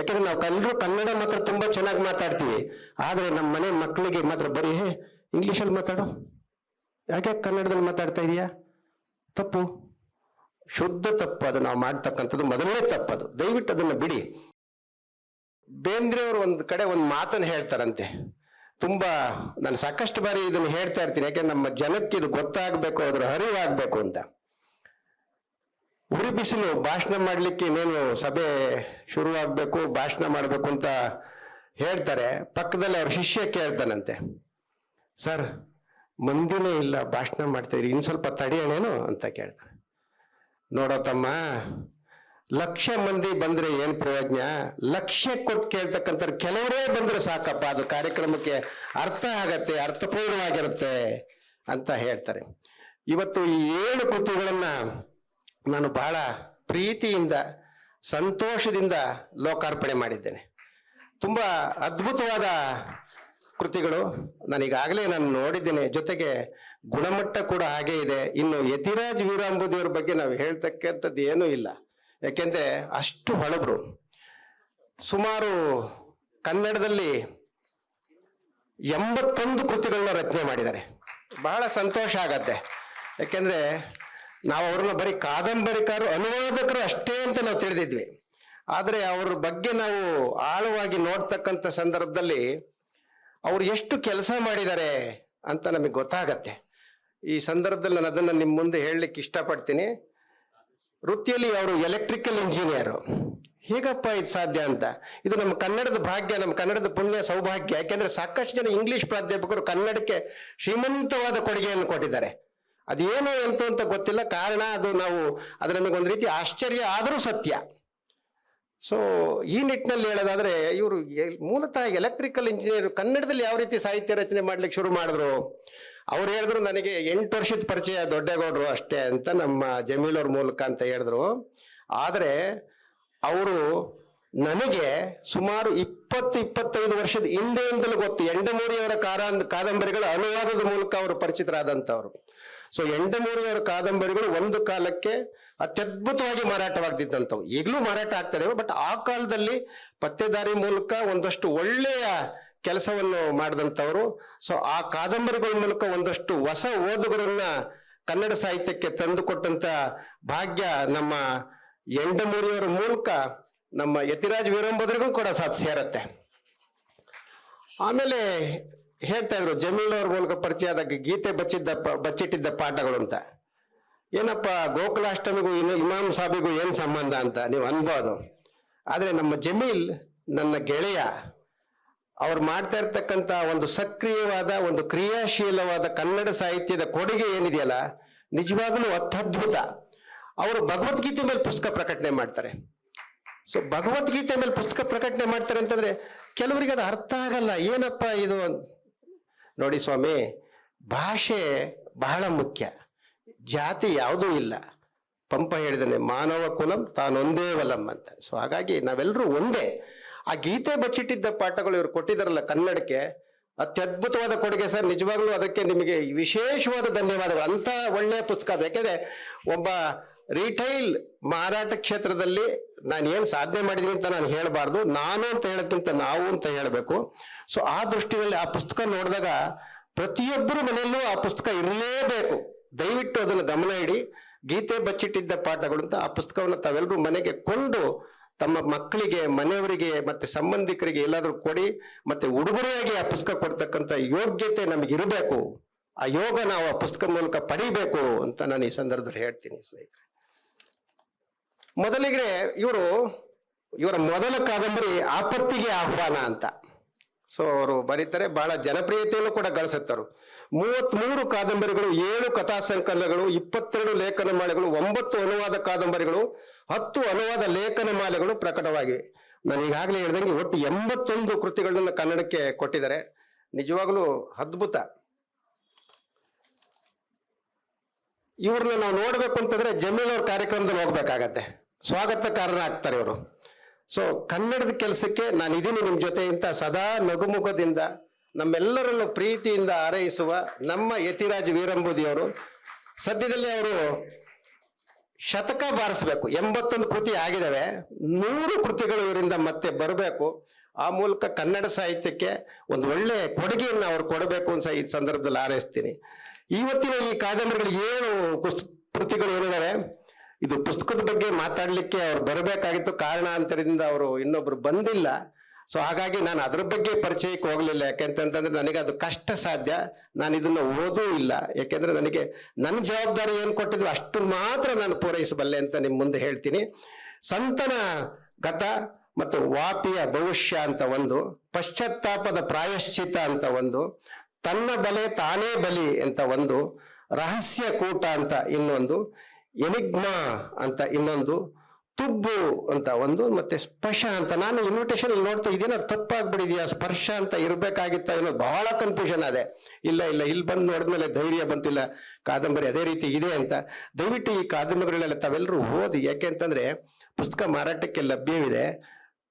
ಯಾಕಂದ್ರೆ ನಾವು ಎಲ್ಲರೂ ಕನ್ನಡ ಮಾತ್ರ ತುಂಬಾ ಚೆನ್ನಾಗಿ ಮಾತಾಡ್ತೀವಿ. ಆದ್ರೆ ನಮ್ಮ ಮನೆ ಮಕ್ಕಳಿಗೆ ಮಾತ್ರ ಬರೀ, ಹೇ, ಇಂಗ್ಲೀಷಲ್ಲಿ ಮಾತಾಡು. ಯಾಕೆ ಕನ್ನಡದಲ್ಲಿ ಮಾತಾಡ್ತಾ ಇದೀಯಾ? ತಪ್ಪು. ಶುದ್ಧ ತಪ್ಪು ಅದು ನಾವು ಮಾಡ್ತಕ್ಕಂಥದ್ದು, ಮೊದಲನೇ ತಪ್ಪದು ದಯವಿಟ್ಟು ಅದನ್ನ ಬಿಡಿ. ಬೇಂದ್ರೆ ಅವರು ಒಂದು ಕಡೆ ಒಂದು ಮಾತನ್ನು ಹೇಳ್ತಾರಂತೆ. ತುಂಬಾ, ನಾನು ಸಾಕಷ್ಟು ಬಾರಿ ಇದನ್ನು ಹೇಳ್ತಾ ಇರ್ತೀನಿ. ಯಾಕೆ ನಮ್ಮ ಜನಕ್ಕೆ ಇದು ಗೊತ್ತಾಗಬೇಕು, ಅದ್ರ ಹರಿವಾಗಬೇಕು ಅಂತ. ಉರಿ ಬಿಸಿಲು, ಭಾಷಣ ಮಾಡಲಿಕ್ಕೆ ಇನ್ನೇನು ಸಭೆ ಶುರುವಾಗಬೇಕು, ಭಾಷಣ ಮಾಡಬೇಕು ಅಂತ ಹೇಳ್ತಾರೆ. ಪಕ್ಕದಲ್ಲಿ ಅವ್ರ ಶಿಷ್ಯ ಕೇಳ್ತಾನಂತೆ. ಸರ್, ಮಂದಿನೇ ಇಲ್ಲ, ಭಾಷಣ ಮಾಡ್ತಿದ್ರಿ ಇನ್ನು ಸ್ವಲ್ಪ ತಡೆಯೋಣೇನು? ಅಂತ ಕೇಳ್ತಾನೆ. ನೋಡೋ ತಮ್ಮ, ಲಕ್ಷ ಮಂದಿ ಬಂದರೆ ಏನು ಪ್ರಯೋಜನ? ಲಕ್ಷ ಕೊಟ್ಟು ಕೇಳ್ತಕ್ಕಂಥ ಕೆಲವರೇ ಬಂದರೆ ಸಾಕಪ್ಪ, ಅದು ಕಾರ್ಯಕ್ರಮಕ್ಕೆ ಅರ್ಥ ಆಗತ್ತೆ, ಅರ್ಥಪೂರ್ಣವಾಗಿರುತ್ತೆ ಅಂತ ಹೇಳ್ತಾರೆ. ಇವತ್ತು ಈ ಏಳು ಕೃತಿಗಳನ್ನ ನಾನು ಬಹಳ ಪ್ರೀತಿಯಿಂದ, ಸಂತೋಷದಿಂದ ಲೋಕಾರ್ಪಣೆ ಮಾಡಿದ್ದೇನೆ. ತುಂಬ ಅದ್ಭುತವಾದ ಕೃತಿಗಳು. ನಾನೀಗಾಗಲೇ ನಾನು ನೋಡಿದ್ದೇನೆ. ಜೊತೆಗೆ ಗುಣಮಟ್ಟ ಕೂಡ ಹಾಗೇ ಇದೆ. ಇನ್ನು ಯತಿರಾಜ್ ವೀರಾಂಬುದಿಯವ್ರ ಬಗ್ಗೆ ನಾವು ಹೇಳ್ತಕ್ಕಂಥದ್ದು ಏನೂ ಇಲ್ಲ. ಯಾಕೆಂದರೆ ಅಷ್ಟು ಹೊಳಬ್ರು. ಸುಮಾರು ಕನ್ನಡದಲ್ಲಿ ಎಂಬತ್ತೊಂದು ಕೃತಿಗಳನ್ನ ರಚನೆ ಮಾಡಿದ್ದಾರೆ. ಬಹಳ ಸಂತೋಷ ಆಗತ್ತೆ. ಯಾಕೆಂದ್ರೆ ನಾವು ಅವ್ರನ್ನ ಬರೀ ಕಾದಂಬರಿಕಾರರು ಅನುವಾದಕರು ಅಷ್ಟೇ ಅಂತ ನಾವು ತಿಳಿದಿದ್ವಿ. ಆದರೆ ಅವ್ರ ಬಗ್ಗೆ ನಾವು ಆಳವಾಗಿ ನೋಡ್ತಕ್ಕಂಥ ಸಂದರ್ಭದಲ್ಲಿ ಅವ್ರು ಎಷ್ಟು ಕೆಲಸ ಮಾಡಿದ್ದಾರೆ ಅಂತ ನಮಗೆ ಗೊತ್ತಾಗತ್ತೆ. ಈ ಸಂದರ್ಭದಲ್ಲಿ ನಾನು ಅದನ್ನು ನಿಮ್ಮ ಮುಂದೆ ಹೇಳಲಿಕ್ಕೆ ಇಷ್ಟಪಡ್ತೀನಿ. ವೃತ್ತಿಯಲ್ಲಿ ಅವರು ಎಲೆಕ್ಟ್ರಿಕಲ್ ಇಂಜಿನಿಯರು ಹೇಗಪ್ಪ ಇದು ಸಾಧ್ಯ ಅಂತ? ಇದು ನಮ್ಮ ಕನ್ನಡದ ಭಾಗ್ಯ, ನಮ್ಮ ಕನ್ನಡದ ಪುಣ್ಯ, ಸೌಭಾಗ್ಯ. ಯಾಕೆಂದ್ರೆ ಸಾಕಷ್ಟು ಜನ ಇಂಗ್ಲಿಷ್ ಪ್ರಾಧ್ಯಾಪಕರು ಕನ್ನಡಕ್ಕೆ ಶ್ರೀಮಂತವಾದ ಕೊಡುಗೆಯನ್ನು ಕೊಟ್ಟಿದ್ದಾರೆ. ಅದೇನು ಎಂತು ಅಂತ ಗೊತ್ತಿಲ್ಲ. ಕಾರಣ ಅದು ನಾವು ಅದು ನಮಗೊಂದು ರೀತಿ ಆಶ್ಚರ್ಯ ಆದರೂ ಸತ್ಯ. ಸೊ ಈ ನಿಟ್ಟಿನಲ್ಲಿ ಹೇಳೋದಾದ್ರೆ ಇವರು ಮೂಲತಃ ಎಲೆಕ್ಟ್ರಿಕಲ್ ಇಂಜಿನಿಯರ್ ಕನ್ನಡದಲ್ಲಿ ಯಾವ ರೀತಿ ಸಾಹಿತ್ಯ ರಚನೆ ಮಾಡ್ಲಿಕ್ಕೆ ಶುರು ಮಾಡಿದ್ರು? ಅವ್ರು ಹೇಳಿದ್ರು, ನನಗೆ ಎಂಟು ವರ್ಷದ ಪರಿಚಯ ದೊಡ್ಡಗೌಡರು ಅಷ್ಟೇ ಅಂತ ನಮ್ಮ ಜಮೀಲವ್ರ ಮೂಲಕ ಅಂತ ಹೇಳಿದ್ರು. ಆದರೆ ಅವರು ನನಗೆ ಸುಮಾರು ಇಪ್ಪತ್ತು, ಇಪ್ಪತ್ತೈದು ವರ್ಷದ ಹಿಂದೆಯಿಂದಲೂ ಗೊತ್ತು ಎಂಡಮೂರಿಯವರ ಕಾರ ಕಾದಂಬರಿಗಳ ಅನುವಾದದ ಮೂಲಕ ಅವರು ಪರಿಚಿತರಾದಂಥವ್ರು. ಸೊ ಎಂಡಮೂರಿಯವರ ಕಾದಂಬರಿಗಳು ಒಂದು ಕಾಲಕ್ಕೆ ಅತ್ಯದ್ಭುತವಾಗಿ ಮಾರಾಟವಾಗ್ತಿದ್ದಂಥವು. ಈಗಲೂ ಮಾರಾಟ ಆಗ್ತದೆ ಬಟ್ ಆ ಕಾಲದಲ್ಲಿ ಪತ್ತೆದಾರಿ ಮೂಲಕ ಒಂದಷ್ಟು ಒಳ್ಳೆಯ ಕೆಲಸವನ್ನು ಮಾಡಿದಂಥವರು. ಸೊ ಆ ಕಾದಂಬರಿಗಳ ಮೂಲಕ ಒಂದಷ್ಟು ಹೊಸ ಓದುಗರನ್ನ ಕನ್ನಡ ಸಾಹಿತ್ಯಕ್ಕೆ ತಂದುಕೊಟ್ಟಂತ ಭಾಗ್ಯ ನಮ್ಮ ಎಂಡಮೂರಿಯವರ ಮೂಲಕ ನಮ್ಮ ಯತಿರಾಜ್ ವೀರಂಬದ್ರಿಗೂ ಕೂಡ ಸಾಧ್ಯ ಸೇರತ್ತೆ ಆಮೇಲೆ ಹೇಳ್ತಾ ಇದ್ರು ಜಮೀಲ್ ಅವ್ರ ಮೂಲಕ ಪರಿಚಯ ಆದಾಗ ಗೀತೆ ಬಚ್ಚಿದ್ದ ಬಚ್ಚಿಟ್ಟಿದ್ದ ಪಾಠಗಳು ಅಂತ. ಏನಪ್ಪ, ಗೋಕುಲಾಷ್ಟಮಿಗೂ ಇನ್ನು ಇಮಾಮ್ ಸಾಬಿಗೂ ಏನು ಸಂಬಂಧ ಅಂತ ನೀವು ಅನ್ಬೋದು. ಆದ್ರೆ ನಮ್ಮ ಜಮೀಲ್, ನನ್ನ ಗೆಳೆಯ, ಅವ್ರು ಮಾಡ್ತಾ ಇರ್ತಕ್ಕಂಥ ಒಂದು ಸಕ್ರಿಯವಾದ, ಒಂದು ಕ್ರಿಯಾಶೀಲವಾದ ಕನ್ನಡ ಸಾಹಿತ್ಯದ ಕೊಡುಗೆ ಏನಿದೆಯಲ್ಲ, ನಿಜವಾಗಲೂ ಅತ್ಯದ್ಭುತ. ಅವರು ಭಗವದ್ಗೀತೆ ಮೇಲೆ ಪುಸ್ತಕ ಪ್ರಕಟಣೆ ಮಾಡ್ತಾರೆ. ಸೊ, ಭಗವದ್ಗೀತೆ ಮೇಲೆ ಪುಸ್ತಕ ಪ್ರಕಟಣೆ ಮಾಡ್ತಾರೆ ಅಂತಂದ್ರೆ ಕೆಲವರಿಗೆ ಅದು ಅರ್ಥ ಆಗಲ್ಲ, ಏನಪ್ಪ ಇದು ನೋಡಿ ಸ್ವಾಮಿ, ಭಾಷೆ ಬಹಳ ಮುಖ್ಯ. ಜಾತಿ ಯಾವುದೂ ಇಲ್ಲ. ಪಂಪ ಹೇಳಿದಾನೆ, ಮಾನವ ಕುಲಂ ತಾನೊಂದೇ ವಲಂ ಅಂತ. ಸೊ ಹಾಗಾಗಿ ನಾವೆಲ್ಲರೂ ಒಂದೇ. ಆ ಗೀತೆ ಬಚ್ಚಿಟ್ಟಿದ್ದ ಪಾಠಗಳು ಇವರು ಕೊಟ್ಟಿದ್ದಾರಲ್ಲ ಕನ್ನಡಕ್ಕೆ, ಅತ್ಯದ್ಭುತವಾದ ಕೊಡುಗೆ ಸರ್. ನಿಜವಾಗ್ಲೂ ಅದಕ್ಕೆ ನಿಮಗೆ ವಿಶೇಷವಾದ ಧನ್ಯವಾದಗಳು. ಅಂತ ಒಳ್ಳೆಯ ಪುಸ್ತಕ ಅದು. ಯಾಕೆಂದ್ರೆ, ಒಬ್ಬ ರಿಟೈಲ್ ಮಾರಾಟ ಕ್ಷೇತ್ರದಲ್ಲಿ ನಾನು ಏನು ಸಾಧನೆ ಮಾಡಿದೀನಿ ಅಂತ ನಾನು ಹೇಳಬಾರ್ದು, ನಾನು ಅಂತ ಹೇಳೋದಕ್ಕಿಂತ ನಾವು ಅಂತ ಹೇಳಬೇಕು. ಸೊ ಆ ದೃಷ್ಟಿಯಲ್ಲಿ ಆ ಪುಸ್ತಕ ನೋಡಿದಾಗ ಪ್ರತಿಯೊಬ್ಬರು ಮನೆಯಲ್ಲೂ ಆ ಪುಸ್ತಕ ಇರಲೇಬೇಕು. ದಯವಿಟ್ಟು ಅದನ್ನು ಗಮನ ಇಡಿ. ಗೀತೆ ಬಚ್ಚಿಟ್ಟಿದ್ದ ಪಾಠಗಳು ಅಂತ ಆ ಪುಸ್ತಕವನ್ನು ತಾವೆಲ್ಲರೂ ಮನೆಗೆ ಕೊಂಡು ತಮ್ಮ ಮಕ್ಕಳಿಗೆ, ಮನೆಯವರಿಗೆ ಮತ್ತೆ ಸಂಬಂಧಿಕರಿಗೆ ಎಲ್ಲಾದರೂ ಕೊಡಿ, ಮತ್ತೆ ಉಡುಗೊರೆಯಾಗಿ ಆ ಪುಸ್ತಕ ಕೊಡ್ತಕ್ಕಂಥ ಯೋಗ್ಯತೆ ನಮಗಿರಬೇಕು. ಆ ಯೋಗ ನಾವು ಆ ಪುಸ್ತಕ ಮೂಲಕ ಪಡಿಬೇಕು ಅಂತ ನಾನು ಈ ಸಂದರ್ಭದಲ್ಲಿ ಹೇಳ್ತೀನಿ ಸ್ನೇಹಿತರೆ. ಮೊದಲಿಗೆ ಇವರು, ಇವರ ಮೊದಲ ಕಾದಂಬರಿ ಆಪತ್ತಿಗೆ ಆಹ್ವಾನ ಅಂತ. ಸೊ ಅವರು ಬರೀತಾರೆ, ಬಹಳ ಜನಪ್ರಿಯತೆಯನ್ನು ಕೂಡ ಗಳಿಸುತ್ತರು. ಮೂವತ್ಮೂರು ಕಾದಂಬರಿಗಳು, ಏಳು ಕಥಾ ಸಂಕಲನಗಳು, ಇಪ್ಪತ್ತೆರಡು ಲೇಖನ ಮಾಲೆಗಳು, ಒಂಬತ್ತು ಅನುವಾದ ಕಾದಂಬರಿಗಳು, ಹತ್ತು ಅನುವಾದ ಲೇಖನ ಮಾಲೆಗಳು ಪ್ರಕಟವಾಗಿವೆ. ನಾನು ಈಗಾಗಲೇ ಹೇಳ್ದಂಗೆ ಒಟ್ಟು ಎಂಬತ್ತೊಂದು ಕೃತಿಗಳನ್ನ ಕನ್ನಡಕ್ಕೆ ಕೊಟ್ಟಿದ್ದಾರೆ. ನಿಜವಾಗ್ಲೂ ಅದ್ಭುತ. ಇವ್ರನ್ನ ನಾವು ನೋಡ್ಬೇಕು ಅಂತಂದ್ರೆ ಜಮೀನವ್ರ ಕಾರ್ಯಕ್ರಮದಲ್ಲಿ ಹೋಗ್ಬೇಕಾಗತ್ತೆ. ಸ್ವಾಗತಕಾರನ ಆಗ್ತಾರೆ ಇವರು. ಸೊ ಕನ್ನಡದ ಕೆಲಸಕ್ಕೆ ನಾನು ಇದೀನಿ ನಿಮ್ಮ ಜೊತೆ ಅಂತ ಸದಾ ನಗುಮುಖದಿಂದ ನಮ್ಮೆಲ್ಲರನ್ನು ಪ್ರೀತಿಯಿಂದ ಹಾರೈಸುವ ನಮ್ಮ ಯತಿರಾಜ್ ವೀರಂಬುದಿಯವರು ಸದ್ಯದಲ್ಲಿ ಅವರು ಶತಕ ಬಾರಿಸಬೇಕು. ಎಂಬತ್ತೊಂದು ಕೃತಿ ಆಗಿದ್ದಾವೆ ನೂರು ಕೃತಿಗಳು ಇವರಿಂದ ಮತ್ತೆ ಬರಬೇಕು. ಆ ಮೂಲಕ ಕನ್ನಡ ಸಾಹಿತ್ಯಕ್ಕೆ ಒಂದು ಒಳ್ಳೆ ಕೊಡುಗೆಯನ್ನು ಅವ್ರು ಕೊಡಬೇಕು ಅಂತ ಈ ಸಂದರ್ಭದಲ್ಲಿ ಹಾರೈಸ್ತೀನಿ. ಇವತ್ತಿನ ಈ ಕಾದಂಬರಿಗಳು ಏನು ಕೃತಿಗಳು ಏನಿದಾವೆ? ಇದು ಪುಸ್ತಕದ ಬಗ್ಗೆ ಮಾತಾಡಲಿಕ್ಕೆ ಅವ್ರು ಬರಬೇಕಾಗಿತ್ತು ಕಾರಣಾಂತರದಿಂದ ಅವರು ಇನ್ನೊಬ್ರು ಬಂದಿಲ್ಲ. ಸೊ ಹಾಗಾಗಿ ನಾನು ಅದ್ರ ಬಗ್ಗೆ ಪರಿಚಯಕ್ಕೆ ಹೋಗಲಿಲ್ಲ. ಯಾಕೆಂತಂದ್ರೆ ನನಗೆ ಅದು ಕಷ್ಟ ಸಾಧ್ಯ. ನಾನು ಇದನ್ನು ಓದೂ ಇಲ್ಲ. ಯಾಕೆಂದ್ರೆ ನನಗೆ ನನ್ನ ಜವಾಬ್ದಾರಿ ಏನು ಕೊಟ್ಟಿದ್ರು ಅಷ್ಟು ಮಾತ್ರ ನಾನು ಪೂರೈಸಬಲ್ಲೆ ಅಂತ ನಿಮ್ಮ ಮುಂದೆ ಹೇಳ್ತೀನಿ. ಸಂತನ ಗತ ಮತ್ತು ವಾಪಿಯ ಭವಿಷ್ಯ ಅಂತ ಒಂದು, ಪಶ್ಚಾತ್ತಾಪದ ಪ್ರಾಯಶ್ಚಿತ ಅಂತ ಒಂದು, ತನ್ನ ಬಲೆ ತಾನೇ ಬಲಿ ಅಂತ ಒಂದು, ರಹಸ್ಯ ಕೂಟ ಅಂತ ಇನ್ನೊಂದು ಎನಿಗ್ಮಾ ಅಂತ ಇನ್ನೊಂದು, ತುಬ್ಬು ಅಂತ ಒಂದು, ಮತ್ತೆ ಸ್ಪರ್ಶ ಅಂತ. ನಾನು ಇನ್ವಿಟೇಷನ್ ನೋಡ್ತಾ ಇದೇನಾದ್ರು ತಪ್ಪಾಗ್ಬಿಡಿದ್ಯಾ ಸ್ಪರ್ಶ ಅಂತ ಇರ್ಬೇಕಾಗಿತ್ತ ಏನೋ ಬಹಳ ಕನ್ಫ್ಯೂಷನ್ ಅದೇ ಇಲ್ಲ ಇಲ್ಲ, ಇಲ್ಲಿ ಬಂದು ನೋಡಿದ್ಮೇಲೆ ಧೈರ್ಯ ಬಂತಿಲ್ಲ, ಕಾದಂಬರಿ ಅದೇ ರೀತಿ ಇದೆ ಅಂತ. ದಯವಿಟ್ಟು ಈ ಕಾದಂಬರಿಗಳೆಲ್ಲ ತಾವೆಲ್ಲರೂ ಓದಿ, ಯಾಕೆ ಅಂತಂದ್ರೆ ಪುಸ್ತಕ ಮಾರಾಟಕ್ಕೆ ಲಭ್ಯವಿದೆ.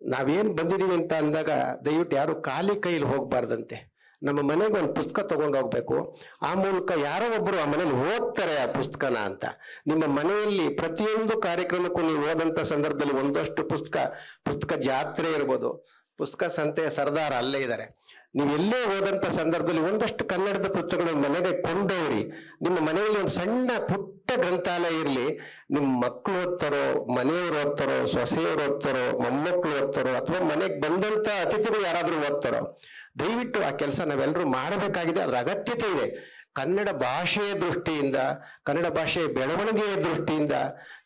ನಾವೇನ್ ಬಂದಿದೀವಿ ಅಂತ ಅಂದಾಗ ದಯವಿಟ್ಟು ಯಾರು ಖಾಲಿ ಕೈಲಿ ಹೋಗ್ಬಾರ್ದಂತೆ. ನಮ್ಮ ಮನೆಗೆ ಒಂದು ಪುಸ್ತಕ ತಗೊಂಡು ಹೋಗ್ಬೇಕು. ಆ ಮೂಲಕ ಯಾರೋ ಒಬ್ಬರು ಆ ಮನೇಲಿ ಓದ್ತಾರೆ ಆ ಪುಸ್ತಕನ ಅಂತ. ನಿಮ್ಮ ಮನೆಯಲ್ಲಿ ಪ್ರತಿಯೊಂದು ಕಾರ್ಯಕ್ರಮಕ್ಕೂ ನೀವು ಓದಂತ ಸಂದರ್ಭದಲ್ಲಿ ಒಂದಷ್ಟು ಪುಸ್ತಕ ಪುಸ್ತಕ ಜಾತ್ರೆ ಇರ್ಬೋದು. ಪುಸ್ತಕ ಸಂತೆಯ ಸರ್ದಾರ ಅಲ್ಲೇ ಇದ್ದಾರೆ. ನೀವು ಎಲ್ಲೇ ಹೋದಂತ ಸಂದರ್ಭದಲ್ಲಿ ಒಂದಷ್ಟು ಕನ್ನಡದ ಪುಸ್ತಕಗಳನ್ನು ಮನೆಗೆ ಕೊಂಡೋಗ್ರಿ. ನಿಮ್ಮ ಮನೆಯಲ್ಲಿ ಒಂದು ಸಣ್ಣ ಪುಟ್ಟ ಗ್ರಂಥಾಲಯ ಇರಲಿ. ನಿಮ್ಮ ಮಕ್ಕಳು ಓದ್ತಾರೋ, ಮನೆಯವರು ಓದ್ತಾರೋ, ಸೊಸೆಯವರು ಓದ್ತಾರೋ ಮೊಮ್ಮಕ್ಕಳು ಓದ್ತಾರೋ, ಅಥವಾ ಮನೆಗೆ ಬಂದಂತ ಅತಿಥಿಗಳು ಯಾರಾದರೂ ಓದ್ತಾರೋ, ದಯವಿಟ್ಟು ಆ ಕೆಲಸ ನಾವೆಲ್ಲರೂ ಮಾಡಬೇಕಾಗಿದೆ. ಅದರ ಅಗತ್ಯತೆ ಇದೆ. ಕನ್ನಡ ಭಾಷೆಯ ದೃಷ್ಟಿಯಿಂದ, ಕನ್ನಡ ಭಾಷೆಯ ಬೆಳವಣಿಗೆಯ ದೃಷ್ಟಿಯಿಂದ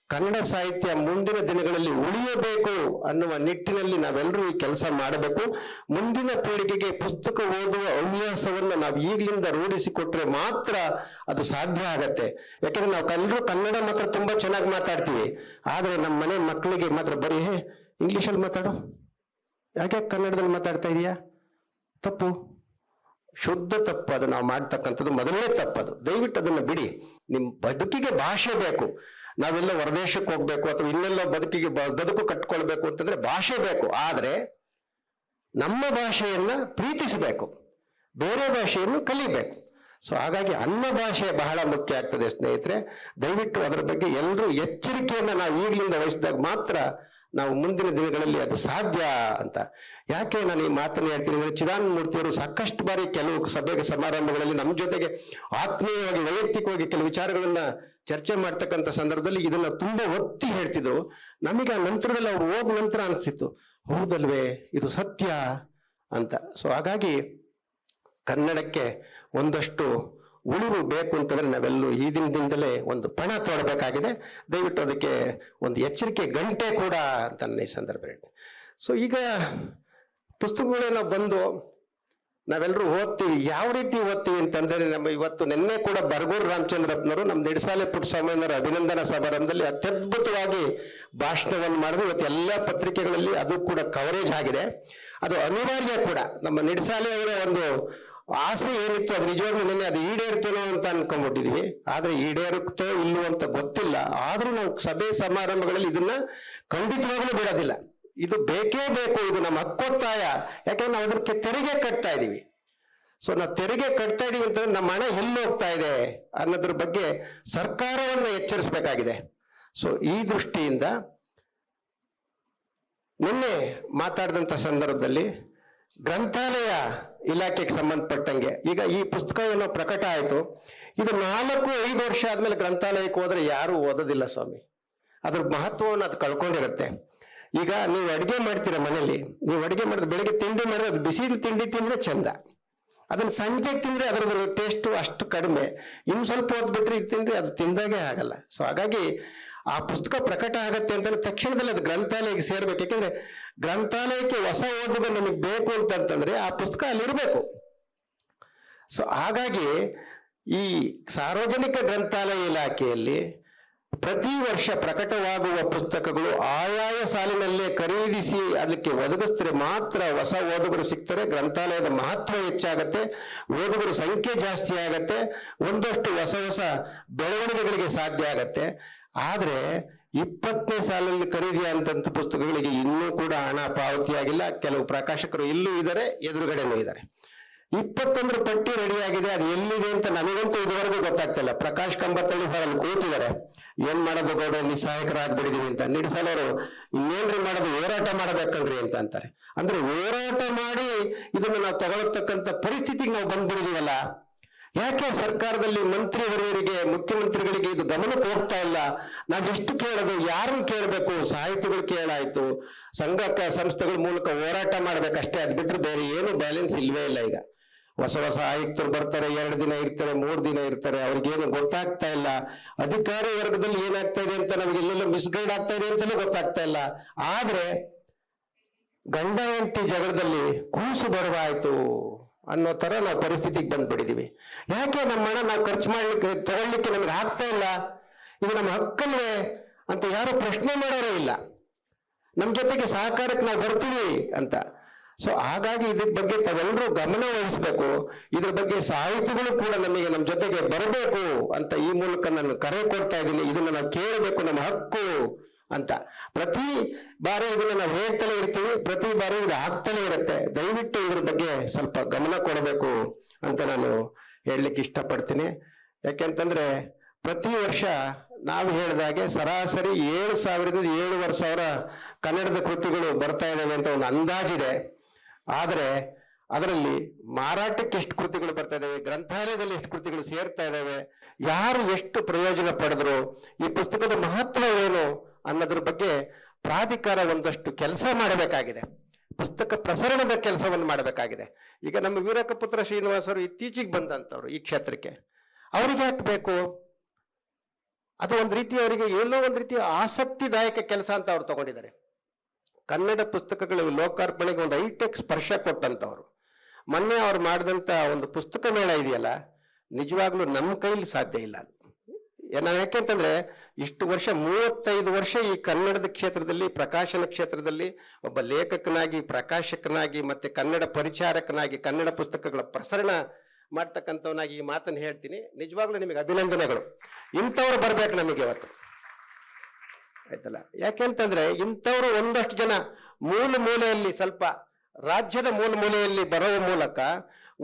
ಕನ್ನಡ ಸಾಹಿತ್ಯ ಮುಂದಿನ ದಿನಗಳಲ್ಲಿ ಉಳಿಯಬೇಕು ಅನ್ನುವ ನಿಟ್ಟಿನಲ್ಲಿ ನಾವೆಲ್ಲರೂ ಈ ಕೆಲಸ ಮಾಡಬೇಕು. ಮುಂದಿನ ಪೀಳಿಗೆಗೆ ಪುಸ್ತಕ ಓದುವ ಹವ್ಯಾಸವನ್ನು ನಾವು ಈಗಲಿಂದ ರೂಢಿಸಿಕೊಟ್ರೆ ಮಾತ್ರ ಅದು ಸಾಧ್ಯ ಆಗತ್ತೆ. ಯಾಕಂದ್ರೆ ನಾವು ಎಲ್ಲರೂ ಕನ್ನಡ ಮಾತ್ರ ತುಂಬಾ ಚೆನ್ನಾಗಿ ಮಾತಾಡ್ತೀವಿ. ಆದ್ರೆ ನಮ್ಮ ಮನೆ ಮಕ್ಕಳಿಗೆ ಮಾತ್ರ ಬರೀ, ಹೇ, ಇಂಗ್ಲಿಷಲ್ಲಿ ಮಾತಾಡು. ಯಾಕೆ ಕನ್ನಡದಲ್ಲಿ ಮಾತಾಡ್ತಾ ಇದೀಯಾ? ತಪ್ಪು. ಶುದ್ಧ ತಪ್ಪು. ಅದು ನಾವು ಮಾಡ್ತಕ್ಕಂಥದ್ದು ಮೊದಲನೇ ತಪ್ಪದು. ದಯವಿಟ್ಟು ಅದನ್ನ ಬಿಡಿ. ನಿಮ್ಮ ಬದುಕಿಗೆ ಭಾಷೆ ಬೇಕು. ನಾವೆಲ್ಲ ಹೊರದೇಶಕ್ಕೆ ಹೋಗ್ಬೇಕು ಅಥವಾ ಇನ್ನೆಲ್ಲ ಬದುಕಿಗೆ ಬದುಕು ಕಟ್ಕೊಳ್ಬೇಕು ಅಂತಂದ್ರೆ ಭಾಷೆ ಬೇಕು. ಆದ್ರೆ ನಮ್ಮ ಭಾಷೆಯನ್ನ ಪ್ರೀತಿಸಬೇಕು. ಬೇರೆ ಭಾಷೆಯನ್ನು ಕಲಿಬೇಕು. ಸೊ ಹಾಗಾಗಿ ಅನ್ನ ಭಾಷೆ ಬಹಳ ಮುಖ್ಯ ಆಗ್ತದೆ ಸ್ನೇಹಿತರೆ. ದಯವಿಟ್ಟು ಅದರ ಬಗ್ಗೆ ಎಲ್ಲರೂ ಎಚ್ಚರಿಕೆಯನ್ನ ನಾವು ಈಗಲಿಂದ ವಹಿಸಿದಾಗ ಮಾತ್ರ ನಾವು ಮುಂದಿನ ದಿನಗಳಲ್ಲಿ ಅದು ಸಾಧ್ಯ ಅಂತ. ಯಾಕೆ ನಾನು ಈ ಮಾತನ್ನು ಹೇಳ್ತೀನಿ ಅಂದ್ರೆ ಚಿದಾನಮೂರ್ತಿಯವರು ಸಾಕಷ್ಟು ಬಾರಿ ಕೆಲವು ಸಭೆಗೆ ಸಮಾರಂಭಗಳಲ್ಲಿ ನಮ್ಮ ಜೊತೆಗೆ ಆತ್ಮೀಯವಾಗಿ, ವೈಯಕ್ತಿಕವಾಗಿ ಕೆಲವು ವಿಚಾರಗಳನ್ನ ಚರ್ಚೆ ಮಾಡ್ತಕ್ಕಂಥ ಸಂದರ್ಭದಲ್ಲಿ ಇದನ್ನ ತುಂಬಾ ಒತ್ತಿ ಹೇಳ್ತಿದ್ರು. ನಮಗೆ ಆ ನಂತರದಲ್ಲಿ ಅವ್ರು ಓದ ನಂತರ ಅನಿಸ್ತಿತ್ತು, ಹೌದಲ್ವೇ, ಇದು ಸತ್ಯ ಅಂತ. ಸೊ ಹಾಗಾಗಿ ಕನ್ನಡಕ್ಕೆ ಒಂದಷ್ಟು ಉಳಿವು ಬೇಕು ಅಂತಂದ್ರೆ ನಾವೆಲ್ಲೂ ಈ ದಿನದಿಂದಲೇ ಒಂದು ಪಣ ತೊಡಬೇಕಾಗಿದೆ. ದಯವಿಟ್ಟು ಅದಕ್ಕೆ ಒಂದು ಎಚ್ಚರಿಕೆ ಗಂಟೆ ಕೂಡ ಅಂತ ಈ ಸಂದರ್ಭ ಹೇಳ್ತೀನಿ ಸೊ ಈಗ ಪುಸ್ತಕಗಳೇನೋ ಬಂದು ನಾವೆಲ್ಲರೂ ಓದ್ತೀವಿ. ಯಾವ ರೀತಿ ಓದ್ತೀವಿ ಅಂತಂದ್ರೆ ನಮ್ಮ ಇವತ್ತು ನಿನ್ನೆ ಕೂಡ ಬರಗೂರು ರಾಮಚಂದ್ರಪ್ಪನವರು ನಮ್ಮ ನಿಡಸಾಲೆ ಪುಟ್ಟಸ್ವಾಮಿಯವರ ಅಭಿನಂದನಾ ಸಮಾರಂಭದಲ್ಲಿ ಅತ್ಯದ್ಭುತವಾಗಿ ಭಾಷಣವನ್ನು ಮಾಡಿದ್ರು. ಇವತ್ತು ಎಲ್ಲ ಪತ್ರಿಕೆಗಳಲ್ಲಿ ಅದು ಕೂಡ ಕವರೇಜ್ ಆಗಿದೆ. ಅದು ಅನಿವಾರ್ಯ ಕೂಡ. ನಮ್ಮ ನಿಡಸಾಲೆಯವರ ಒಂದು ಆಸೆ ಏನಿತ್ತು, ಅದು ನಿಜವಾಗ್ಲೂ ನಿನ್ನೆ ಅದು ಈಡೇರ್ತೇನೋ ಅಂತ ಅನ್ಕೊಂಡ್ಬಿಟ್ಟಿದ್ವಿ. ಆದ್ರೆ ಈಡೇರುತ್ತೋ ಇಲ್ಲೋ ಅಂತ ಗೊತ್ತಿಲ್ಲ. ಆದ್ರೂ ನಾವು ಸಭೆ ಸಮಾರಂಭಗಳಲ್ಲಿ ಇದನ್ನ ಖಂಡಿತವಾಗ್ಲೂ ಬಿಡೋದಿಲ್ಲ. ಇದು ಬೇಕೇ ಬೇಕು, ಇದು ನಮ್ಮ ಹಕ್ಕೊತ್ತಾಯ. ಯಾಕಂದ್ರೆ ನಾವು ಅದಕ್ಕೆ ತೆರಿಗೆ ಕಟ್ತಾ ಇದೀವಿ. ಸೊ ನಾವು ತೆರಿಗೆ ಕಟ್ತಾ ಇದೀವಿ ಅಂತಂದ್ರೆ ನಮ್ಮ ಹಣ ಎಲ್ಲಿ ಹೋಗ್ತಾ ಇದೆ ಅನ್ನೋದ್ರ ಬಗ್ಗೆ ಸರ್ಕಾರವನ್ನು ಎಚ್ಚರಿಸಬೇಕಾಗಿದೆ. ಸೊ ಈ ದೃಷ್ಟಿಯಿಂದ ನಿನ್ನೆ ಮಾತಾಡಿದಂಥ ಸಂದರ್ಭದಲ್ಲಿ ಗ್ರಂಥಾಲಯ ಇಲಾಖೆಗೆ ಸಂಬಂಧಪಟ್ಟಂಗೆ, ಈಗ ಈ ಪುಸ್ತಕ ಏನೋ ಪ್ರಕಟ ಆಯಿತು. ಇದು ನಾಲ್ಕು, ಐದು ವರ್ಷ ಆದ್ಮೇಲೆ ಗ್ರಂಥಾಲಯಕ್ಕೆ ಹೋದ್ರೆ ಯಾರು ಓದೋದಿಲ್ಲ ಸ್ವಾಮಿ. ಅದ್ರ ಮಹತ್ವವನ್ನು ಅದು ಕಳ್ಕೊಂಡಿರುತ್ತೆ. ಈಗ ನೀವು ಅಡುಗೆ ಮಾಡ್ತೀರ ಮನೇಲಿ ನೀವು ಅಡುಗೆ ಮಾಡಿದ್ರೆ ಬೆಳಿಗ್ಗೆ ತಿಂಡಿ ಮಾಡಿದ್ರೆ ಅದು ಬಿಸಿ ತಿಂಡಿ ತಿಂದ್ರೆ ಚಂದ. ಅದನ್ನ ಸಂಜೆ ತಿಂದ್ರೆ ಅದರದ್ರ ಟೇಸ್ಟು ಅಷ್ಟು ಕಡಿಮೆ. ಇನ್ನು ಸ್ವಲ್ಪ ಓದ್ಬಿಟ್ರೆ ಇದು ತಿಂದ್ರೆ ಅದು ತಿಂದಾಗೆ ಆಗಲ್ಲ. ಸೊ ಹಾಗಾಗಿ ಆ ಪುಸ್ತಕ ಪ್ರಕಟ ಆಗತ್ತೆ ಅಂತಂದ್ರೆ ತಕ್ಷಣದಲ್ಲಿ ಅದು ಗ್ರಂಥಾಲಯಕ್ಕೆ ಸೇರ್ಬೇಕು. ಯಾಕೆಂದ್ರೆ ಗ್ರಂಥಾಲಯಕ್ಕೆ ಹೊಸ ಓದುಗ ನಮಗೆ ಬೇಕು ಅಂತಂತಂದ್ರೆ ಆ ಪುಸ್ತಕ ಅಲ್ಲಿರಬೇಕು ಸೊ ಹಾಗಾಗಿ ಈ ಸಾರ್ವಜನಿಕ ಗ್ರಂಥಾಲಯ ಇಲಾಖೆಯಲ್ಲಿ ಪ್ರತಿ ವರ್ಷ ಪ್ರಕಟವಾಗುವ ಪುಸ್ತಕಗಳು ಆಯಾಯ ಸಾಲಿನಲ್ಲೇ ಖರೀದಿಸಿ ಅದಕ್ಕೆ ಒದಗಿಸಿದ್ರೆ ಮಾತ್ರ ಹೊಸ ಓದುಗರು ಸಿಗ್ತಾರೆ. ಗ್ರಂಥಾಲಯದ ಮಹತ್ವ ಹೆಚ್ಚಾಗತ್ತೆ. ಓದುಗರ ಸಂಖ್ಯೆ ಜಾಸ್ತಿ ಆಗತ್ತೆ. ಒಂದಷ್ಟು ಹೊಸ ಹೊಸ ಬೆಳವಣಿಗೆಗಳಿಗೆ ಸಾಧ್ಯ ಆಗತ್ತೆ. ಆದರೆ ಇಪ್ಪತ್ತನೇ ಸಾಲಲ್ಲಿ ಖರೀದಿ ಪುಸ್ತಕಗಳಿಗೆ ಇನ್ನೂ ಕೂಡ ಹಣ ಪಾವತಿಯಾಗಿಲ್ಲ. ಕೆಲವು ಪ್ರಕಾಶಕರು ಇಲ್ಲೂ ಇದ್ದಾರೆ, ಎದುರುಗಡೆನೂ ಇದ್ದಾರೆ. ಇಪ್ಪತ್ತೊಂದರ ಪಟ್ಟಿ ರೆಡಿ ಆಗಿದೆ, ಅದು ಎಲ್ಲಿದೆ ಅಂತ ನನಗಂತೂ ಇದುವರೆಗೂ ಗೊತ್ತಾಗ್ತಿಲ್ಲ. ಪ್ರಕಾಶ್ ಕಂಬತ್ತಳ್ಳಿ ಸರ್ ಅಲ್ಲಿ ಕೂತಿದ್ದಾರೆ. ಏನ್ ಮಾಡೋದು ಗೌಡ ನಿಸ್ಸಹಾಯಕರಾಗ್ಬಿಟ್ಟಿದೀನಿ ಅಂತ. ನಿಡ್ಸಲವರು ಇನ್ನೇನ್ರಿ ಮಾಡೋದು, ಹೋರಾಟ ಮಾಡಬೇಕಲ್ರಿ ಅಂತ ಅಂತಾರೆ. ಅಂದ್ರೆ ಹೋರಾಟ ಮಾಡಿ ಇದನ್ನು ನಾವು ತಗೊಳತಕ್ಕಂತ ಪರಿಸ್ಥಿತಿಗೆ ನಾವು ಬಂದ್ಬಿಡಿದೀವಲ್ಲ ಯಾಕೆ ಸರ್ಕಾರದಲ್ಲಿ ಮಂತ್ರಿ ಮುಖ್ಯಮಂತ್ರಿಗಳಿಗೆ ಇದು ಗಮನಕ್ಕೆ ಹೋಗ್ತಾ ಇಲ್ಲ? ನಾವೆಷ್ಟು ಕೇಳೋದು ಯಾರನ್ನು ಕೇಳಬೇಕು? ಸಾಹಿತಿಗಳು ಕೇಳಾಯ್ತು. ಸಂಘ ಸಂಸ್ಥೆಗಳ ಮೂಲಕ ಹೋರಾಟ ಮಾಡ್ಬೇಕಷ್ಟೇ, ಅದ್ ಬಿಟ್ರೆ ಬೇರೆ ಏನು ಬ್ಯಾಲೆನ್ಸ್ ಇಲ್ವೇ ಇಲ್ಲ ಈಗ. ಹೊಸ ಹೊಸ ಆಯುಕ್ತರು ಬರ್ತಾರೆ, ಎರಡು ದಿನ ಇರ್ತಾರೆ, ಮೂರು ದಿನ ಇರ್ತಾರೆ, ಅವ್ರಿಗೇನು ಗೊತ್ತಾಗ್ತಾ ಇಲ್ಲ. ಅಧಿಕಾರಿ ವರ್ಗದಲ್ಲಿ ಏನಾಗ್ತಾ ಇದೆ ಅಂತ ನಮ್ಗೆ ಎಲ್ಲೆಲ್ಲ ಮಿಸ್ಗೈಡ್ ಆಗ್ತಾ ಇದೆ ಅಂತಲೂ ಗೊತ್ತಾಗ್ತಾ ಇಲ್ಲ. ಆದ್ರೆ ಗಂಡ ಹೆಂಡತಿ ಜಗಳದಲ್ಲಿ ಕೂಸು ಬರವಾಯ್ತು ಅನ್ನೋ ತರ ನಾವು ಪರಿಸ್ಥಿತಿಗೆ ಬಂದ್ಬಿಟ್ಟಿದೀವಿ. ಯಾಕೆ ನಮ್ಮ ಹಣ ನಾವು ಖರ್ಚು ಮಾಡ್ಲಿಕ್ಕೆ, ತಗೊಳ್ಲಿಕ್ಕೆ ನಮ್ಗೆ ಆಗ್ತಾ ಇಲ್ಲ? ಇದು ನಮ್ಮ ಹಕ್ಕಲ್ವೇ ಅಂತ ಯಾರು ಪ್ರಶ್ನೆ ಮಾಡೋರೇ ಇಲ್ಲ. ನಮ್ಮ ಜೊತೆಗೆ ಸಹಕಾರಕ್ಕೆ ನಾವು ಬರ್ತೀವಿ ಅಂತ. ಸೊ ಹಾಗಾಗಿ ಇದ್ರ ಬಗ್ಗೆ ತಾವೆಲ್ಲರೂ ಗಮನ ವಹಿಸ್ಬೇಕು. ಇದ್ರ ಬಗ್ಗೆ ಸಾಹಿತಿಗಳು ಕೂಡ ನಮಗೆ ನಮ್ಮ ಜೊತೆಗೆ ಬರಬೇಕು ಅಂತ ಈ ಮೂಲಕ ನಾನು ಕರೆ ಕೊಡ್ತಾ ಇದ್ದೀನಿ. ಇದನ್ನ ನಾವು ಕೇಳಬೇಕು, ನಮ್ಮ ಹಕ್ಕು ಅಂತ. ಪ್ರತಿ ಬಾರಿ ಇದನ್ನ ನಾವು ಹೇಳ್ತಾನೆ ಇರ್ತೀವಿ, ಪ್ರತಿ ಬಾರಿ ಇದು ಆಗ್ತಲೇ ಇರುತ್ತೆ. ದಯವಿಟ್ಟು ಇದ್ರ ಬಗ್ಗೆ ಸ್ವಲ್ಪ ಗಮನ ಕೊಡಬೇಕು ಅಂತ ನಾನು ಹೇಳಲಿಕ್ಕೆ ಇಷ್ಟಪಡ್ತೀನಿ. ಯಾಕೆಂತಂದ್ರೆ ಪ್ರತಿ ವರ್ಷ ನಾವು ಹೇಳಿದಾಗೆ ಸರಾಸರಿ ಏಳು ಸಾವಿರದಿಂದ ಏಳುವರೆ ಸಾವಿರ ಕನ್ನಡದ ಕೃತಿಗಳು ಬರ್ತಾ ಇದ್ದಾವೆ ಅಂತ ಒಂದು ಅಂದಾಜಿದೆ ಆದರೆ ಅದರಲ್ಲಿ ಮಾರಾಟಕ್ಕೆ ಎಷ್ಟು ಕೃತಿಗಳು ಬರ್ತಾ ಇದ್ದಾವೆ ಗ್ರಂಥಾಲಯದಲ್ಲಿ ಎಷ್ಟು ಕೃತಿಗಳು ಸೇರ್ತಾ ಇದ್ದಾವೆ ಯಾರು ಎಷ್ಟು ಪ್ರಯೋಜನ ಪಡೆದ್ರು, ಈ ಪುಸ್ತಕದ ಮಹತ್ವ ಏನು ಅನ್ನೋದ್ರ ಬಗ್ಗೆ ಪ್ರಾಧಿಕಾರ ಒಂದಷ್ಟು ಕೆಲಸ ಮಾಡಬೇಕಾಗಿದೆ. ಪುಸ್ತಕ ಪ್ರಸರಣದ ಕೆಲಸವನ್ನು ಮಾಡಬೇಕಾಗಿದೆ. ಈಗ ನಮ್ಮ ವೀರಕಪುತ್ರ ಶ್ರೀನಿವಾಸರು ಇತ್ತೀಚೆಗೆ ಬಂದಂತವ್ರು ಈ ಕ್ಷೇತ್ರಕ್ಕೆ. ಅವ್ರಿಗೆ ಯಾಕೆ ಬೇಕು? ಅದು ಒಂದು ರೀತಿ ಅವರಿಗೆ ಎಲ್ಲೋ ಒಂದು ರೀತಿ ಆಸಕ್ತಿದಾಯಕ ಕೆಲಸ ಅಂತ ಅವ್ರು ತಗೊಂಡಿದ್ದಾರೆ. ಕನ್ನಡ ಪುಸ್ತಕಗಳ ಲೋಕಾರ್ಪಣೆಗೆ ಒಂದು ಹೈಟೆಕ್ ಸ್ಪರ್ಶ ಕೊಟ್ಟಂತವ್ರು ಮೊನ್ನೆ ಅವ್ರು ಮಾಡಿದಂತ ಒಂದು ಪುಸ್ತಕ ಮೇಳ ಇದೆಯಲ್ಲ, ನಿಜವಾಗ್ಲೂ ನಮ್ಮ ಕೈಲಿ ಸಾಧ್ಯ ಇಲ್ಲ ಅದು. ನಾನು ಯಾಕೆಂತಂದ್ರೆ, ಇಷ್ಟು ವರ್ಷ ಮೂವತ್ತೈದು ವರ್ಷ ಈ ಕನ್ನಡದ ಕ್ಷೇತ್ರದಲ್ಲಿ, ಪ್ರಕಾಶನ ಕ್ಷೇತ್ರದಲ್ಲಿ ಒಬ್ಬ ಲೇಖಕನಾಗಿ, ಪ್ರಕಾಶಕನಾಗಿ, ಮತ್ತೆ ಕನ್ನಡ ಪರಿಚಾರಕನಾಗಿ, ಕನ್ನಡ ಪುಸ್ತಕಗಳ ಪ್ರಸರಣ ಮಾಡ್ತಕ್ಕಂಥವನಾಗಿ ಈ ಮಾತನ್ನು ಹೇಳ್ತೀನಿ. ನಿಜವಾಗ್ಲೂ ನಿಮಗೆ ಅಭಿನಂದನೆಗಳು. ಇಂಥವ್ರು ಬರ್ಬೇಕು ನಮಗೆ ಇವತ್ತು. ಆಯ್ತಲ್ಲ? ಯಾಕೆಂತಂದ್ರೆ ಇಂಥವ್ರು ಒಂದಷ್ಟು ಜನ ಮೂಲ ಮೂಲೆಯಲ್ಲಿ ಸ್ವಲ್ಪ ರಾಜ್ಯದ ಮೂಲ ಮೂಲೆಯಲ್ಲಿ ಬರೋ ಮೂಲಕ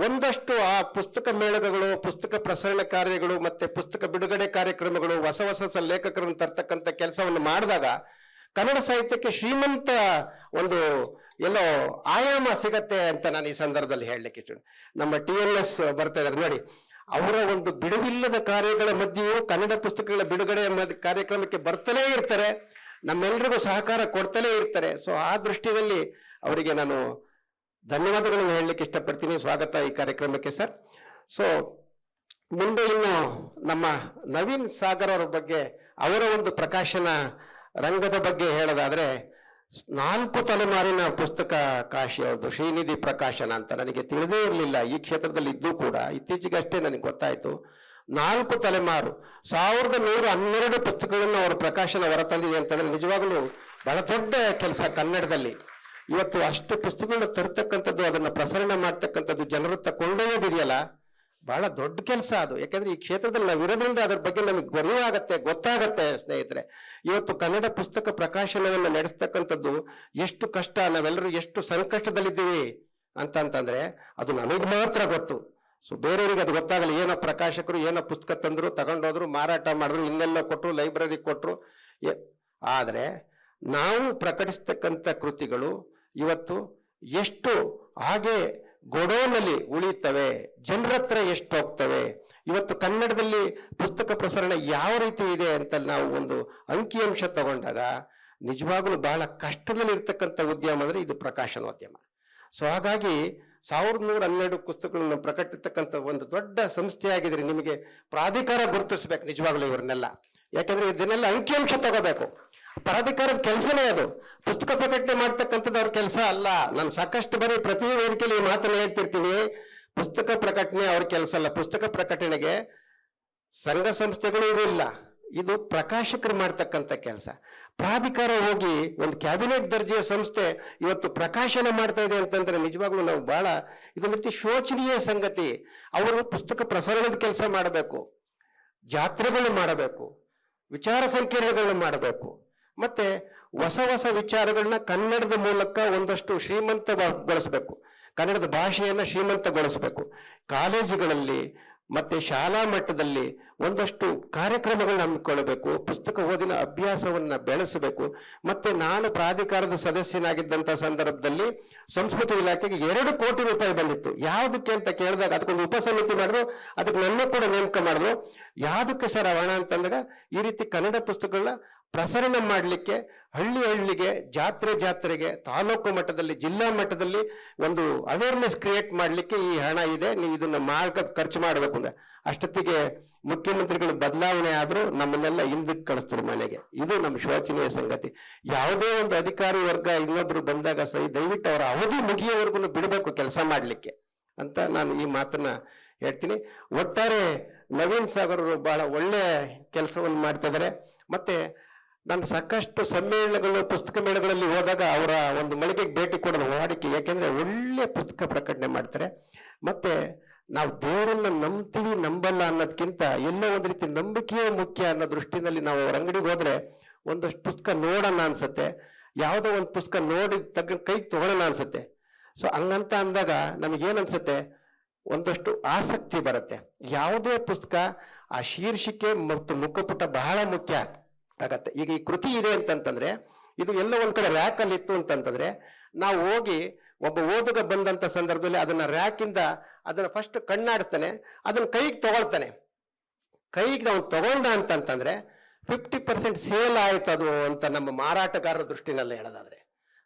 ಒಂದಷ್ಟು ಆ ಪುಸ್ತಕ ಮೇಳಗಳು, ಪುಸ್ತಕ ಪ್ರಸರಣ ಕಾರ್ಯಗಳು ಮತ್ತೆ ಪುಸ್ತಕ ಬಿಡುಗಡೆ ಕಾರ್ಯಕ್ರಮಗಳು, ಹೊಸ ಹೊಸ ಲೇಖಕರನ್ನು ತರ್ತಕ್ಕಂಥ ಕೆಲಸವನ್ನು ಮಾಡಿದಾಗ ಕನ್ನಡ ಸಾಹಿತ್ಯಕ್ಕೆ ಶ್ರೀಮಂತ ಒಂದು ಎಲ್ಲೋ ಆಯಾಮ ಸಿಗತ್ತೆ ಅಂತ ನಾನು ಈ ಸಂದರ್ಭದಲ್ಲಿ ಹೇಳಲಿಕ್ಕೆ ನಮ್ಮ ಟಿ ಎಲ್ ಎಸ್ ಬರ್ತಾ ಇದ್ದಾರೆ ನೋಡಿ. ಅವರ ಒಂದು ಬಿಡುವಿಲ್ಲದ ಕಾರ್ಯಗಳ ಮಧ್ಯೆಯೂ ಕನ್ನಡ ಪುಸ್ತಕಗಳ ಬಿಡುಗಡೆ ಕಾರ್ಯಕ್ರಮಕ್ಕೆ ಬರ್ತಲೇ ಇರ್ತಾರೆ ನಮ್ಮೆಲ್ಲರಿಗೂ ಸಹಕಾರ ಕೊಡ್ತಲೇ ಇರ್ತಾರೆ. ಸೊ ಆ ದೃಷ್ಟಿಯಲ್ಲಿ ಅವರಿಗೆ ನಾನು ಧನ್ಯವಾದಗಳನ್ನು ಹೇಳಲಿಕ್ಕೆ ಇಷ್ಟಪಡ್ತೀನಿ. ಸ್ವಾಗತ ಈ ಕಾರ್ಯಕ್ರಮಕ್ಕೆ, ಸರ್. ಸೊ ಮುಂದೆ ಇನ್ನು ನಮ್ಮ ನವೀನ್ ಸಾಗರ್ ಅವರ ಬಗ್ಗೆ, ಅವರ ಒಂದು ಪ್ರಕಾಶನ ರಂಗದ ಬಗ್ಗೆ ಹೇಳೋದಾದ್ರೆ ನಾಲ್ಕು ತಲೆಮಾರಿನ ಪುಸ್ತಕ ಕಾಶಿ ಶ್ರೀನಿಧಿ ಪ್ರಕಾಶನ ಅಂತ ನನಗೆ ತಿಳಿದೇ ಇರಲಿಲ್ಲ. ಈ ಕ್ಷೇತ್ರದಲ್ಲಿ ಇದ್ದು ಕೂಡ ಇತ್ತೀಚೆಗಷ್ಟೇ ನನಗೆ ಗೊತ್ತಾಯಿತು. ನಾಲ್ಕು ತಲೆಮಾರು, ಸಾವಿರದ ನೂರ ಹನ್ನೆರಡು ಪುಸ್ತಕಗಳನ್ನು ಅವರ ಪ್ರಕಾಶನ ಹೊರತಂದಿದೆ ಅಂತಂದರೆ ನಿಜವಾಗಲೂ ಬಹಳ ದೊಡ್ಡ ಕೆಲಸ ಕನ್ನಡದಲ್ಲಿ. ಇವತ್ತು ಅಷ್ಟು ಪುಸ್ತಕಗಳನ್ನ ತರ್ತಕ್ಕಂಥದ್ದು, ಅದನ್ನ ಪ್ರಸರಣ ಮಾಡ್ತಕ್ಕಂಥದ್ದು ಜನರು ಕೊಂಡೊಯ್ಯೋದಿದೆಯಲ್ಲ ಬಹಳ ದೊಡ್ಡ ಕೆಲಸ ಅದು. ಯಾಕಂದ್ರೆ ಈ ಕ್ಷೇತ್ರದಲ್ಲಿ ನಾವು ಇರೋದ್ರಿಂದ ಅದ್ರ ಬಗ್ಗೆ ನಮಗೆ ಗೊತ್ತಾಗತ್ತೆ ಗೊತ್ತಾಗತ್ತೆ ಸ್ನೇಹಿತರೆ. ಇವತ್ತು ಕನ್ನಡ ಪುಸ್ತಕ ಪ್ರಕಾಶನವನ್ನು ನಡೆಸ್ತಕ್ಕಂಥದ್ದು ಎಷ್ಟು ಕಷ್ಟ, ನಾವೆಲ್ಲರೂ ಎಷ್ಟು ಸಂಕಷ್ಟದಲ್ಲಿದ್ದೀವಿ ಅಂತಂತಂದ್ರೆ ಅದು ನಮಗೆ ಮಾತ್ರ ಗೊತ್ತು. ಸೊ ಬೇರೆಯವರಿಗೆ ಅದು ಗೊತ್ತಾಗಲ್ಲ, ಏನೋ ಪ್ರಕಾಶಕರು, ಏನೋ ಪುಸ್ತಕ ತಂದ್ರು, ತಗೊಂಡೋದ್ರು, ಮಾರಾಟ ಮಾಡಿದ್ರು, ಇನ್ನೆಲ್ಲ ಕೊಟ್ಟರು ಲೈಬ್ರರಿ ಕೊಟ್ಟರು ಆದರೆ ನಾವು ಪ್ರಕಟಿಸ್ತಕ್ಕಂಥ ಕೃತಿಗಳು ಇವತ್ತು ಎಷ್ಟು ಹಾಗೆ ಗೊಡೋನಲ್ಲಿ ಉಳಿಯುತ್ತವೆ ಜನರತ್ರ ಎಷ್ಟು ಹೋಗ್ತವೆ? ಇವತ್ತು ಕನ್ನಡದಲ್ಲಿ ಪುಸ್ತಕ ಪ್ರಸರಣ ಯಾವ ರೀತಿ ಇದೆ ಅಂತ ನಾವು ಒಂದು ಅಂಕಿಅಂಶ ತಗೊಂಡಾಗ ನಿಜವಾಗ್ಲೂ ಬಹಳ ಕಷ್ಟದಲ್ಲಿ ಇರ್ತಕ್ಕಂಥ ಉದ್ಯಮ ಅಂದರೆ ಇದು ಪ್ರಕಾಶನೋದ್ಯಮ ಸೊ ಹಾಗಾಗಿ ಸಾವಿರದ ನೂರ ಹನ್ನೆರಡು ಪುಸ್ತಕಗಳನ್ನು ಪ್ರಕಟಿಸ್ತಕ್ಕಂಥ ಒಂದು ದೊಡ್ಡ ಸಂಸ್ಥೆಯಾಗಿದ್ರೆ ನಿಮಗೆ ಪ್ರಾಧಿಕಾರ ಗುರುತಿಸ್ಬೇಕು ನಿಜವಾಗ್ಲೂ ಇವ್ರನ್ನೆಲ್ಲ. ಯಾಕಂದ್ರೆ ಇದನ್ನೆಲ್ಲ ಅಂಕಿಅಂಶ ತಗೋಬೇಕು. ಪ್ರಾಧಿಕಾರದ ಕೆಲಸನೇ ಅದು. ಪುಸ್ತಕ ಪ್ರಕಟಣೆ ಮಾಡ್ತಕ್ಕಂಥದ್ದು ಅವ್ರ ಕೆಲಸ ಅಲ್ಲ. ನಾನು ಸಾಕಷ್ಟು ಬಾರಿ ಪ್ರತಿ ವೇದಿಕೆಯಲ್ಲಿ ಈ ಮಾತನ್ನು ಹೇಳ್ತಿರ್ತೀನಿ. ಪುಸ್ತಕ ಪ್ರಕಟಣೆ ಅವ್ರ ಕೆಲಸ ಅಲ್ಲ. ಪುಸ್ತಕ ಪ್ರಕಟಣೆಗೆ ಸಂಘ ಸಂಸ್ಥೆಗಳು ಇರಲಿಲ್ಲ. ಇದು ಪ್ರಕಾಶಕರು ಮಾಡ್ತಕ್ಕಂಥ ಕೆಲಸ. ಪ್ರಾಧಿಕಾರ ಹೋಗಿ ಒಂದು ಕ್ಯಾಬಿನೆಟ್ ದರ್ಜೆಯ ಸಂಸ್ಥೆ ಇವತ್ತು ಪ್ರಕಾಶನ ಮಾಡ್ತಾ ಇದೆ ಅಂತಂದ್ರೆ ನಿಜವಾಗ್ಲೂ ನಾವು ಬಹಳ ಇದೊಂದು ರೀತಿ ಶೋಚನೀಯ ಸಂಗತಿ. ಅವರು ಪುಸ್ತಕ ಪ್ರಸರಣದ ಕೆಲಸ ಮಾಡಬೇಕು. ಜಾತ್ರೆಗಳು ಮಾಡಬೇಕು. ವಿಚಾರ ಸಂಕಿರಣಗಳನ್ನ ಮಾಡಬೇಕು. ಮತ್ತೆ ಹೊಸ ಹೊಸ ವಿಚಾರಗಳನ್ನ ಕನ್ನಡದ ಮೂಲಕ ಒಂದಷ್ಟು ಶ್ರೀಮಂತಗೊಳಿಸಬೇಕು. ಕನ್ನಡದ ಭಾಷೆಯನ್ನು ಶ್ರೀಮಂತಗೊಳಿಸಬೇಕು. ಕಾಲೇಜುಗಳಲ್ಲಿ ಮತ್ತೆ ಶಾಲಾ ಮಟ್ಟದಲ್ಲಿ ಒಂದಷ್ಟು ಕಾರ್ಯಕ್ರಮಗಳನ್ನ ಹಮ್ಮಿಕೊಳ್ಳಬೇಕು. ಪುಸ್ತಕ ಓದಿನ ಅಭ್ಯಾಸವನ್ನ ಬೆಳೆಸಬೇಕು. ಮತ್ತೆ ನಾನು ಪ್ರಾಧಿಕಾರದ ಸದಸ್ಯನಾಗಿದ್ದಂಥ ಸಂದರ್ಭದಲ್ಲಿ ಸಂಸ್ಕೃತಿ ಇಲಾಖೆಗೆ ಎರಡು ಕೋಟಿ ರೂಪಾಯಿ ಬಂದಿತ್ತು. ಯಾವುದಕ್ಕೆ ಅಂತ ಕೇಳಿದಾಗ ಅದಕ್ಕೊಂದು ಉಪಸಮಿತಿ ಮಾಡಿದ್ರು. ಅದಕ್ಕೆ ನನ್ನ ಕೂಡ ನೇಮಕ ಮಾಡಿದ್ರು. ಯಾವುದಕ್ಕೆ ಸರ್ ಅವಣ ಅಂತಂದಾಗ ಈ ರೀತಿ ಕನ್ನಡ ಪುಸ್ತಕಗಳನ್ನ ಪ್ರಸರಣ ಮಾಡಲಿಕ್ಕೆ ಹಳ್ಳಿ ಹಳ್ಳಿಗೆ, ಜಾತ್ರೆ ಜಾತ್ರೆಗೆ, ತಾಲೂಕು ಮಟ್ಟದಲ್ಲಿ, ಜಿಲ್ಲಾ ಮಟ್ಟದಲ್ಲಿ ಒಂದು ಅವೇರ್ನೆಸ್ ಕ್ರಿಯೇಟ್ ಮಾಡಲಿಕ್ಕೆ ಈ ಹಣ ಇದೆ. ನೀವು ಇದನ್ನ ಮಾರ್ಗ ಖರ್ಚು ಮಾಡಬೇಕು ಅಂದ್ರೆ ಅಷ್ಟೊತ್ತಿಗೆ ಮುಖ್ಯಮಂತ್ರಿಗಳು ಬದಲಾವಣೆ ಆದರೂ ನಮ್ಮನ್ನೆಲ್ಲ ಹಿಂದಕ್ಕೆ ಕಳಿಸ್ತಾರೆ ಮನೆಗೆ. ಇದು ನಮ್ಮ ಶೋಚನೀಯ ಸಂಗತಿ. ಯಾವುದೇ ಒಂದು ಅಧಿಕಾರಿ ವರ್ಗ ಇನ್ನೊಬ್ರು ಬಂದಾಗ ಸರಿ, ದಯವಿಟ್ಟು ಅವರ ಅವಧಿ ಮುಗಿಯೋವರೆಗೂ ಬಿಡಬೇಕು ಕೆಲಸ ಮಾಡಲಿಕ್ಕೆ ಅಂತ ನಾನು ಈ ಮಾತನ್ನ ಹೇಳ್ತೀನಿ. ಒಟ್ಟಾರೆ ನವೀನ್ ಸಾಗರ್ ಅವರು ಬಹಳ ಒಳ್ಳೆ ಕೆಲಸವನ್ನು ಮಾಡ್ತಾ ಇದ್ದಾರೆ. ಮತ್ತೆ ನಾನು ಸಾಕಷ್ಟು ಸಮ್ಮೇಳನಗಳು, ಪುಸ್ತಕ ಮೇಳಗಳಲ್ಲಿ ಹೋದಾಗ ಅವರ ಒಂದು ಮಳಿಗೆಗೆ ಭೇಟಿ ಕೊಡೋದು ವಾಡಿಕೆ ಯಾಕೆಂದ್ರೆ ಒಳ್ಳೆ ಪುಸ್ತಕ ಪ್ರಕಟಣೆ ಮಾಡ್ತಾರೆ. ಮತ್ತೆ ನಾವು ದೇವರನ್ನ ನಂಬ್ತೀವಿ, ನಂಬಲ್ಲ ಅನ್ನೋದಕ್ಕಿಂತ ಎಲ್ಲೋ ಒಂದು ರೀತಿ ನಂಬಿಕೆಯೇ ಮುಖ್ಯ ಅನ್ನೋ ದೃಷ್ಟಿನಲ್ಲಿ ನಾವು ಅವ್ರ ಅಂಗಡಿಗೆ ಹೋದರೆ ಒಂದಷ್ಟು ಪುಸ್ತಕ ನೋಡೋಣ ಅನ್ಸುತ್ತೆ. ಯಾವುದೋ ಒಂದು ಪುಸ್ತಕ ನೋಡಿ ತಗ ಕೈಗೆ ತಗೊಳ್ಳೋಣ ಅನ್ಸುತ್ತೆ. ಸೊ ಹಂಗಂತ ಅಂದಾಗ ನಮಗೇನ್ ಅನ್ಸುತ್ತೆ? ಒಂದಷ್ಟು ಆಸಕ್ತಿ ಬರುತ್ತೆ. ಯಾವುದೇ ಪುಸ್ತಕ ಆ ಶೀರ್ಷಿಕೆ ಮತ್ತು ಮುಖಪುಟ ಬಹಳ ಮುಖ್ಯ. ಆಗತ್ತೆ. ಈಗ ಈ ಕೃತಿ ಇದೆ ಅಂತಂತಂದ್ರೆ, ಇದು ಎಲ್ಲ ಒಂದ್ ಕಡೆ ರ್ಯಾಕ್ ಅಲ್ಲಿ ಇತ್ತು ಅಂತಂತಂದ್ರೆ, ನಾವು ಹೋಗಿ ಒಬ್ಬ ಓದುಗ ಬಂದಂತ ಸಂದರ್ಭದಲ್ಲಿ ಅದನ್ನ ರ್ಯಾಕಿಂದ ಅದನ್ನ ಫಸ್ಟ್ ಕಣ್ಣಾಡಿಸ್ತಾನೆ, ಅದನ್ನ ಕೈಗೆ ತಗೊಳ್ತಾನೆ. ಕೈಗೆ ನಾವು ತಗೊಂಡ ಅಂತಂತಂದ್ರೆ ಫಿಫ್ಟಿ ಪರ್ಸೆಂಟ್ ಸೇಲ್ ಆಯ್ತು ಅದು ಅಂತ ನಮ್ಮ ಮಾರಾಟಗಾರರ ದೃಷ್ಟಿನಲ್ಲಿ ಹೇಳೋದಾದ್ರೆ.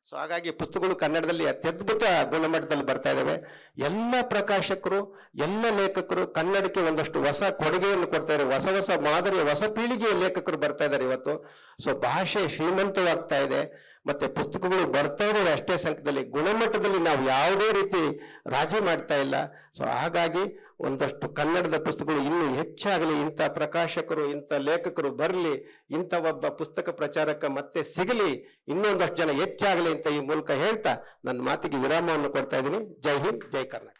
ಸೊ ಹಾಗಾಗಿ ಪುಸ್ತಕಗಳು ಕನ್ನಡದಲ್ಲಿ ಅತ್ಯದ್ಭುತ ಗುಣಮಟ್ಟದಲ್ಲಿ ಬರ್ತಾ ಇದ್ದಾವೆ ಎಲ್ಲ ಪ್ರಕಾಶಕರು, ಎಲ್ಲ ಲೇಖಕರು ಕನ್ನಡಕ್ಕೆ ಒಂದಷ್ಟು ಹೊಸ ಕೊಡುಗೆಯನ್ನು ಕೊಡ್ತಾ ಇದ್ದಾರೆ ಹೊಸ ಹೊಸ ಮಾದರಿಯ, ಹೊಸ ಪೀಳಿಗೆಯ ಲೇಖಕರು ಬರ್ತಾ ಇದ್ದಾರೆ ಇವತ್ತು. ಸೊ ಭಾಷೆ ಶ್ರೀಮಂತವಾಗ್ತಾ ಇದೆ. ಮತ್ತೆ ಪುಸ್ತಕಗಳು ಬರ್ತಾ ಇದ್ದಾವೆ ಅಷ್ಟೇ ಸಂಖ್ಯೆಯಲ್ಲಿ. ಗುಣಮಟ್ಟದಲ್ಲಿ ನಾವು ಯಾವುದೇ ರೀತಿ ರಾಜಿ ಮಾಡ್ತಾ ಇಲ್ಲ. ಸೊ ಹಾಗಾಗಿ ಒಂದಷ್ಟು ಕನ್ನಡದ ಪುಸ್ತಕಗಳು ಇನ್ನೂ ಹೆಚ್ಚಾಗಲಿ, ಇಂಥ ಪ್ರಕಾಶಕರು, ಇಂಥ ಲೇಖಕರು ಬರಲಿ, ಇಂಥ ಒಬ್ಬ ಪುಸ್ತಕ ಪ್ರಚಾರಕ ಮತ್ತೆ ಸಿಗಲಿ, ಇನ್ನೊಂದಷ್ಟು ಜನ ಹೆಚ್ಚಾಗಲಿ ಅಂತ ಈ ಮೂಲಕ ಹೇಳ್ತಾ ನನ್ನ ಮಾತಿಗೆ ವಿರಾಮವನ್ನು ಕೊಡ್ತಾ ಇದ್ದೀನಿ. ಜೈ ಹಿಂದ್, ಜೈ ಕರ್ನಾಟಕ.